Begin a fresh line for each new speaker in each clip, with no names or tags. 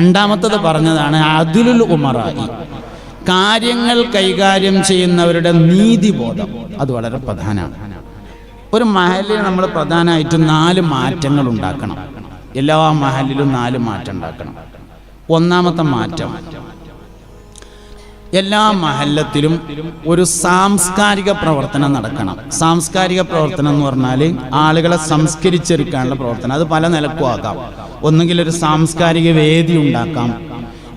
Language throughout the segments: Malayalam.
രണ്ടാമത്തത് പറഞ്ഞതാണ് അതിലുൽ ഉമറായി. കാര്യങ്ങൾ കൈകാര്യം ചെയ്യുന്നവരുടെ നീതിബോധം. അത് വളരെ പ്രധാനമാണ്. ഒരു മഹലിൽ നമ്മൾ പ്രധാനമായിട്ടും നാല് മാറ്റങ്ങൾ ഉണ്ടാക്കണം. എല്ലാ മഹലിലും നാല് മാറ്റം ഉണ്ടാക്കണം. ഒന്നാമത്തെ മാറ്റം എല്ലാ മഹല്ലത്തിലും ഒരു സാംസ്കാരിക പ്രവർത്തനം നടക്കണം. സാംസ്കാരിക പ്രവർത്തനം എന്ന് പറഞ്ഞാൽ ആളുകളെ സംസ്കരിച്ചെടുക്കാനുള്ള പ്രവർത്തനം. അത് പല നിലക്കും ആകാം. ഒന്നുകിൽ ഒരു സാംസ്കാരിക വേദി ഉണ്ടാക്കാം.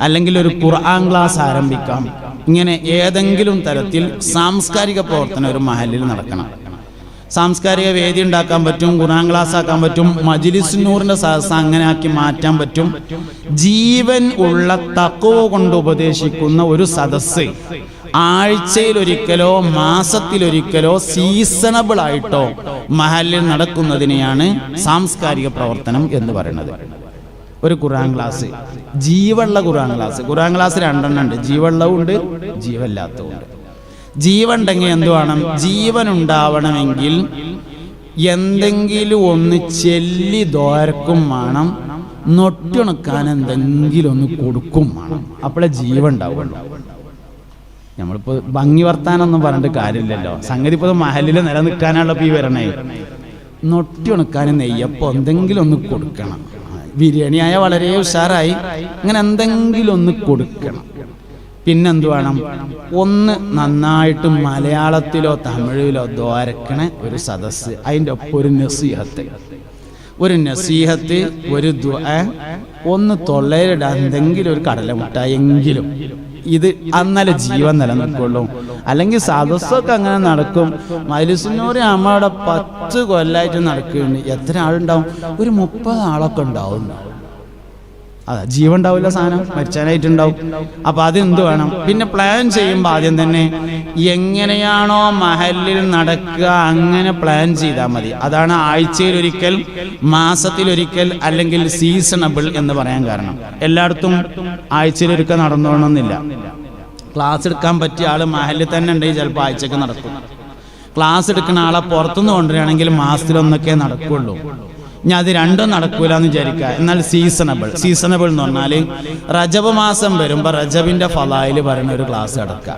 അല്ലെങ്കിൽ ഒരു ഖുർആൻ ക്ലാസ് ആരംഭിക്കാം. ഇങ്ങനെ ഏതെങ്കിലും തരത്തിൽ സാംസ്കാരിക പ്രവർത്തനം ഒരു മഹലിൽ നടക്കണം. സാംസ്കാരിക വേദി ഉണ്ടാക്കാൻ പറ്റും ഖുറാൻ ക്ലാസ് ആക്കാൻ പറ്റും മജിലിസ് നൂറിന്റെ സദസ് അങ്ങനെ ആക്കി മാറ്റാൻ പറ്റും. ജീവൻ ഉള്ള തക്കവ കൊണ്ട് ഉപദേശിക്കുന്ന ഒരു സദസ്സ് ആഴ്ചയിൽ ഒരിക്കലോ മാസത്തിലൊരിക്കലോ സീസണബിൾ ആയിട്ടോ മഹലിൽ നടക്കുന്നതിനെയാണ് സാംസ്കാരിക പ്രവർത്തനം എന്ന് പറയുന്നത്. ഒരു ഖുറാൻ ക്ലാസ് ജീവുള്ള ഖുറാൻ ക്ലാസ്. ഖുറാൻ ക്ലാസ് രണ്ടെണ്ണം ഉണ്ട്. ജീവുള്ളതും ഉണ്ട് ജീവല്ലാത്തതും ഉണ്ട്. ജീവൻ ഉണ്ടെങ്കിൽ എന്ത് വേണം? ജീവൻ ഉണ്ടാവണമെങ്കിൽ എന്തെങ്കിലും ഒന്ന് ചെല്ലി ദോരക്കും വേണം. നൊട്ടുണക്കാൻ എന്തെങ്കിലും ഒന്ന് കൊടുക്കും വേണം. അപ്പോഴേ ജീവൻ ഉണ്ടാവുള്ളൂ. നമ്മളിപ്പോ ഭംഗി വർത്താനൊന്നും പറഞ്ഞിട്ട് കാര്യമില്ലല്ലോ. സംഗതി ഇപ്പോൾ മഹലിൽ നിലനിൽക്കാനുള്ള ഈ വരണേ. നൊട്ടിണക്കാൻ നെയ്യപ്പോ എന്തെങ്കിലും ഒന്ന് കൊടുക്കണം. ബിരിയാണി ആയ വളരെ ഉഷാറായി. അങ്ങനെ എന്തെങ്കിലും ഒന്ന് കൊടുക്കണം. പിന്നെന്ത് വേണം ഒന്ന് നന്നായിട്ട് മലയാളത്തിലോ തമിഴിലോ ദ്വാരക്കണ ഒരു സദസ്സ് അതിന്റെ ഒപ്പം ഒരു നസീഹത്ത്. ഒരു നസീഹത്ത് ഒരു ഒന്ന് തൊള്ളയിലിടാൻ എന്തെങ്കിലും ഒരു കടലമുട്ട എങ്കിലും ഇത് അന്നലെ ജീവൻ നിലനിൽക്കുള്ളൂ. അല്ലെങ്കിൽ സദസ്സൊക്കെ അങ്ങനെ നടക്കും. മൈലിസിനൂര് അമ്മയുടെ പത്ത് കൊല്ലായിട്ട് നടക്കുകയാണ്. എത്ര ആളുണ്ടാവും? ഒരു മുപ്പത് ആളൊക്കെ ഉണ്ടാവും അതാ ജീവൻ ഉണ്ടാവില്ല സാധനം മരിച്ചാനായിട്ടുണ്ടാവും. അപ്പൊ അതെന്ത് വേണം? പിന്നെ പ്ലാൻ ചെയ്യുമ്പോൾ ആദ്യം തന്നെ എങ്ങനെയാണോ മഹലിൽ നടക്കുക അങ്ങനെ പ്ലാൻ ചെയ്താൽ മതി. അതാണ് ആഴ്ചയിൽ ഒരിക്കൽ മാസത്തിലൊരിക്കൽ അല്ലെങ്കിൽ സീസണബിൾ എന്ന് പറയാൻ കാരണം. എല്ലായിടത്തും ആഴ്ചയിൽ ഒരിക്കൽ നടന്നോണമെന്നില്ല ക്ലാസ് എടുക്കാൻ പറ്റിയ ആൾ മഹലിൽ തന്നെ ഉണ്ടെങ്കിൽ ചിലപ്പോൾ ആഴ്ചക്ക് നടക്കും. ക്ലാസ് എടുക്കുന്ന ആളെ പുറത്തുനിന്ന് കൊണ്ടുവരികയാണെങ്കിൽ മാസത്തിലൊന്നൊക്കെ നടക്കുള്ളൂ. ഇനി അത് രണ്ടും നടക്കൂല എന്ന് വിചാരിക്കുക. എന്നാൽ സീസണബിൾ സീസണബിൾ എന്ന് പറഞ്ഞാൽ റജബ് മാസം വരുമ്പോൾ റജബിന്റെ ഫലായിൽ പറയുന്ന ഒരു ക്ലാസ് നടക്കുക.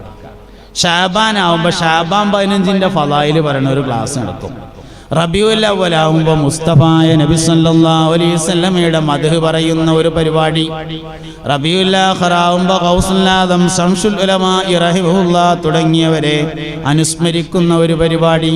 ഷാബാൻ ആവുമ്പോൾ ഷാബാൻ പതിനഞ്ചിന്റെ ഫലായിൽ പറയുന്ന ഒരു ക്ലാസ് നടക്കും. റബിയുൽ മുസ്തഫായ നബി സല്ലല്ലാഹു മധു പറയുന്ന ഒരു പരിപാടി. റബിയുല്ലാഹറാവുമ്പോൾ തുടങ്ങിയവരെ അനുസ്മരിക്കുന്ന ഒരു പരിപാടി.